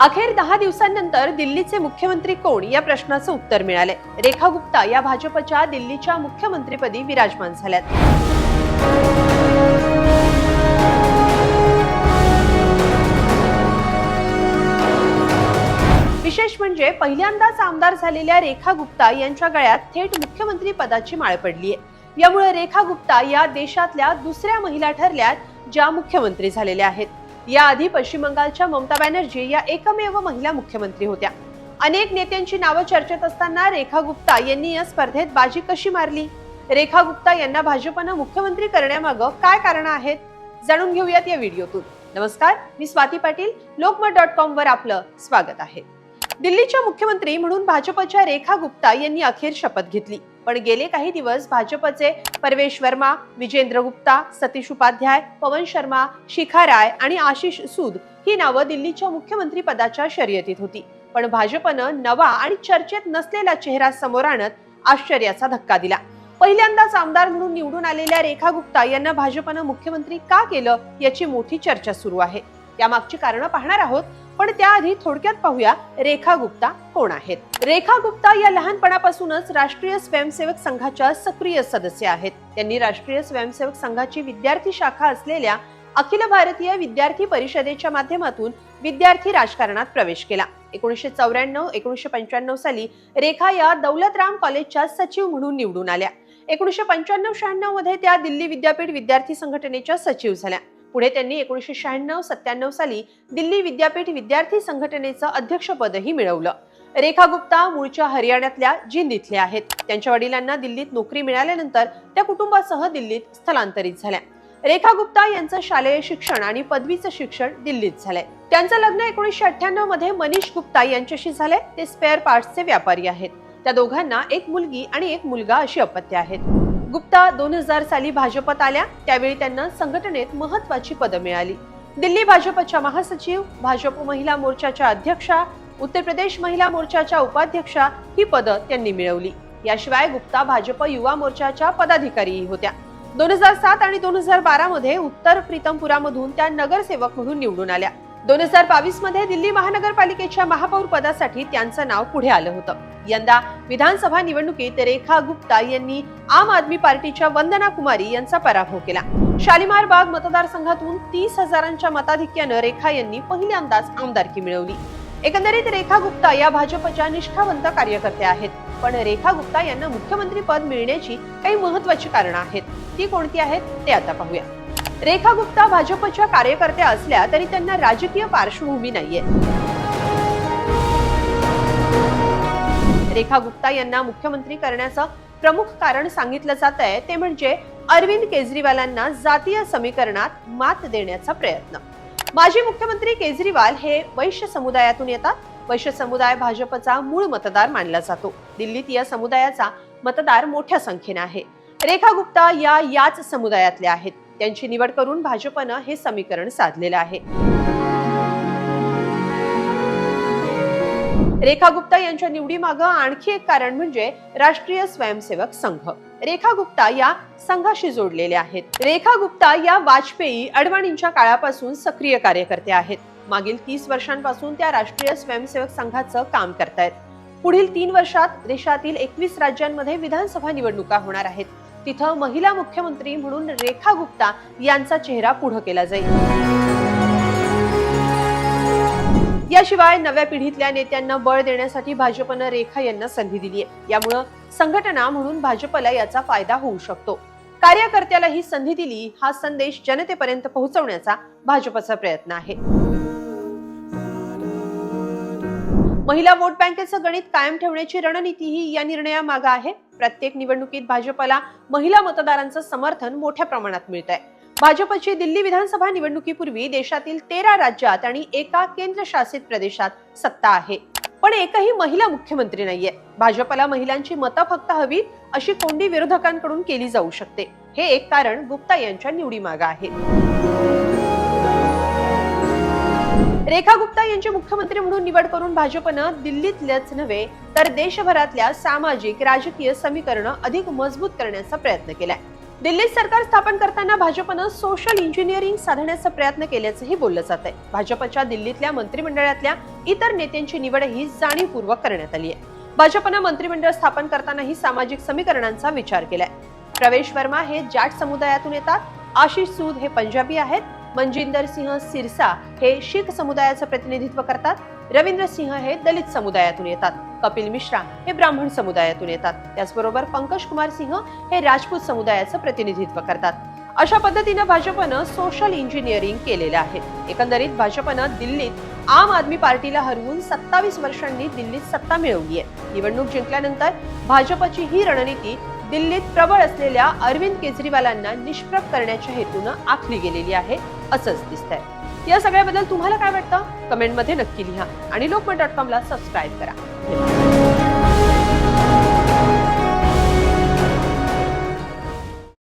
अखेर दहा दिवसांनंतर दिल्लीचे मुख्यमंत्री कोण? या प्रश्नाचं उत्तर मिळाले रेखा गुप्ता या भाजपच्या दिल्लीच्या मुख्यमंत्रीपदी विराजमान झाल्यात. विशेष म्हणजे पहिल्यांदाच आमदार झालेल्या रेखा गुप्ता यांच्या गळ्यात थेट मुख्यमंत्री पदाची माळ पडली आहे यामुळे रेखा गुप्ता या देशातल्या दुसऱ्या महिला ठरल्यात ज्या मुख्यमंत्री झालेल्या आहेत. याआधी पश्चिम बंगालच्या ममता बॅनर्जी या एकमेव महिला मुख्यमंत्री होत्या. अनेक नेत्यांची नावं चर्चेत असताना रेखा गुप्ता यांनी या स्पर्धेत बाजी कशी मारली? रेखा गुप्ता यांना भाजपनं मुख्यमंत्री करण्यामागं काय कारण आहेत? जाणून घेऊयात या व्हिडिओतून. नमस्कार मी स्वाती पाटील लोकमत डॉट कॉम वर आपलं स्वागत आहे. दिल्लीच्या मुख्यमंत्री म्हणून भाजपच्या रेखा गुप्ता यांनी अखेर शपथ घेतली. पण गेले काही दिवस भाजपचे परवेश वर्मा विजेंद्र गुप्ता सतीश उपाध्याय पवन शर्मा शिखा राय आणि आशिष सूद ही नावं दिल्लीच्या मुख्यमंत्री पदाच्या शर्यतीत होती. पण भाजपनं नवा आणि चर्चेत नसलेला चेहरा समोर आणत आश्चर्याचा धक्का दिला. पहिल्यांदाच आमदार म्हणून निवडून आलेल्या रेखा गुप्ता यांना भाजपनं मुख्यमंत्री का केलं याची मोठी चर्चा सुरू आहे. यामागची कारणं पाहणार आहोत पण त्याआधी थोडक्यात पाहूया रेखा गुप्ता कोण आहेत. रेखा गुप्ता या लहानपणापासूनच राष्ट्रीय स्वयंसेवक संघाच्या सक्रिय सदस्य आहेत. त्यांनी राष्ट्रीय स्वयंसेवक संघाची विद्यार्थी शाखा असलेल्या अखिल भारतीय विद्यार्थी परिषदेच्या माध्यमातून विद्यार्थी राजकारणात प्रवेश केला. एकोणीसशे चौऱ्याण्णव एकोणीसशे पंच्याण्णव साली रेखा या दौलतराम कॉलेजच्या सचिव म्हणून निवडून आल्या. एकोणीसशे पंच्याण्णव शहाण्णवमध्ये त्या दिल्ली विद्यापीठ विद्यार्थी संघटनेच्या सचिव झाल्या. पुढे त्यांनी एकोणीसशे शहाण्णव सत्त्याण्णव साली दिल्ली विद्यापीठ विद्यार्थी संघटनेचं अध्यक्षपदही मिळवलं. रेखा गुप्ता मूळच्या हरियाणातल्या जिंद इथल्या आहेत. त्यांच्या वडिलांना दिल्लीत नोकरी मिळाल्यानंतर त्या कुटुंबासह दिल्लीत स्थलांतरित झाल्या. रेखा गुप्ता यांचं शालेय शिक्षण आणि पदवीचं शिक्षण दिल्लीत झालंय. त्यांचं लग्न एकोणीसशे अठ्ठ्याण्णवमध्ये मनीष गुप्ता यांच्याशी झालंय. ते स्पेअर पार्ट्सचे व्यापारी आहेत. त्या दोघांना एक मुलगी आणि एक मुलगा अशी अपत्य आहेत. गुप्ता दोन हजार साली भाजपत आल्या. त्यावेळी त्यांना संघटनेत महत्वाची पदं मिळाली. दिल्ली भाजपच्या महासचिव भाजप महिला मोर्चाच्या अध्यक्षा उत्तर प्रदेश महिला मोर्चाच्या उपाध्यक्षा ही पदं त्यांनी मिळवली. याशिवाय गुप्ता भाजप युवा मोर्चाच्या पदाधिकारीही होत्या. दोन हजार सात आणि दोन हजार बारा मध्ये उत्तर प्रीतमपुरामधून त्या नगरसेवक म्हणून निवडून आल्या. दोन हजार बावीसमध्ये दिल्ली महानगरपालिकेच्या महापौर पदासाठी त्यांचं नाव पुढे आलं होतं. यंदा विधानसभा निवडणुकीत रेखा गुप्ता यांनी आम आदमी पार्टीच्या वंदना कुमारी यांचा पराभव केला. शालिमार बाग मतदारसंघातून तीस हजारांच्या मताधिक्यानं रेखा यांनी पहिल्यांदाच आमदारकी मिळवली. एकंदरीत रेखा गुप्ता या भाजपच्या निष्ठावंत कार्यकर्त्या आहेत. पण रेखा गुप्ता यांना मुख्यमंत्री पद मिळण्याची काही महत्वाची कारणं आहेत. ती कोणती आहेत ते आता पाहूया. रेखा गुप्ता भाजपच्या कार्यकर्त्या असल्या तरी त्यांना राजकीय पार्श्वभूमी नाहीये. रेखा गुप्ता यांना मुख्यमंत्री करण्याचं प्रमुख कारण सांगितलं जात आहे ते म्हणजे अरविंद केजरीवालांना जातीय समीकरणात मात देण्याचा प्रयत्न. माजी मुख्यमंत्री केजरीवाल हे वैश्य समुदायातून येतात. वैश्य समुदाय भाजपचा मूळ मतदार मानला जातो. दिल्लीत या समुदायाचा मतदार मोठ्या संख्येने आहे. रेखा गुप्ता या याच समुदायातल्या आहेत. त्यांची निवड करून भाजपनं हे समीकरण साधलेलं आहे. रेखा गुप्ता यांच्या निवडीमागं आणखी एक कारण म्हणजे राष्ट्रीय स्वयंसेवक संघ. रेखा गुप्ता या संघाशी जोडलेले आहेत. रेखा गुप्ता या वाजपेयी अडवाणींच्या काळापासून सक्रिय कार्यकर्ते आहेत. मागील तीस वर्षांपासून त्या राष्ट्रीय स्वयंसेवक संघाचं काम करतायत. पुढील तीन वर्षात देशातील एकवीस राज्यांमध्ये विधानसभा निवडणुका होणार आहेत. तिथं महिला मुख्यमंत्री म्हणून रेखा गुप्ता यांचा चेहरा पुढे केला जाईल. याशिवाय नव्या पिढीतल्या नेत्यांना बळ देण्यासाठी भाजपनं रेखा यांना संधी दिली आहे यामुळं संघटना म्हणून भाजपला याचा फायदा होऊ शकतो. कार्यकर्त्याला ही संधी दिली हा संदेश जनतेपर्यंत पोहोचवण्याचा भाजपचा प्रयत्न आहे. महिला वोट बँकेचं गणित कायम ठेवण्याची रणनीती ही या निर्णयामागे आहे. प्रत्येक निवडणुकीत भाजपला महिला मतदारांचं समर्थन मोठ्या प्रमाणात मिळत आहे भाजपची दिल्ली विधानसभा निवडणुकीपूर्वी देशातील तेरा राज्यात आणि एका केंद्रशासित प्रदेशात सत्ता आहे. पण एकही महिला मुख्यमंत्री नाहीये. भाजपला महिलांची मतं फक्त हवीत अशी कोंडी विरोधकांकडून केली जाऊ शकते. हे एक कारण गुप्ता यांच्या निवडीमागं आहे. रेखा गुप्ता यांची मुख्यमंत्री म्हणून निवड करून भाजपनं दिल्लीतल्याच नव्हे तर देशभरातल्या सामाजिक राजकीय समीकरणं अधिक मजबूत करण्याचा प्रयत्न केलाय. दिल्लीत सरकार स्थापन करताना भाजपनं सोशल इंजिनिअरिंग साधण्याचा प्रयत्न केल्याचंही बोललं जात आहे. भाजपच्या दिल्लीतल्या मंत्रिमंडळातल्या इतर नेत्यांची निवडही जाणीवपूर्वक करण्यात आली आहे. भाजपनं मंत्रिमंडळ स्थापन करतानाही सामाजिक समीकरणांचा विचार केलाय. प्रवेश वर्मा हे जाट समुदायातून येतात. आशिष सूद हे पंजाबी आहेत. मनजिंदर सिंह सिरसा हे शीख समुदायाचं प्रतिनिधित्व करतात. रवींद्र सिंह हे दलित समुदायातून येतात. कपिल मिश्रा हे ब्राह्मण समुदायातून येतात. त्याचबरोबर पंकज कुमार सिंह हे राजपूत समुदायाचं प्रतिनिधित्व करतात. अशा पद्धतीनं भाजपनं सोशल इंजिनिअरिंग केलेलं आहे. एकंदरीत भाजपनं दिल्लीत आम आदमी पार्टीला हरवून सत्तावीस वर्षांनी दिल्लीत सत्ता मिळवली आहे निवडणूक जिंकल्यानंतर भाजपची ही रणनीती दिल्लीत प्रबळ असलेल्या अरविंद केजरीवालांना निष्प्रभ करण्याच्या हेतूनं आखली गेलेली आहे असंच दिसतंय. या सगळ्याबद्दल तुम्हाला काय वाटतं? कमेंटमध्ये नक्की लिहा आणि लोकमत डॉट कॉमला सबस्क्राईब करा.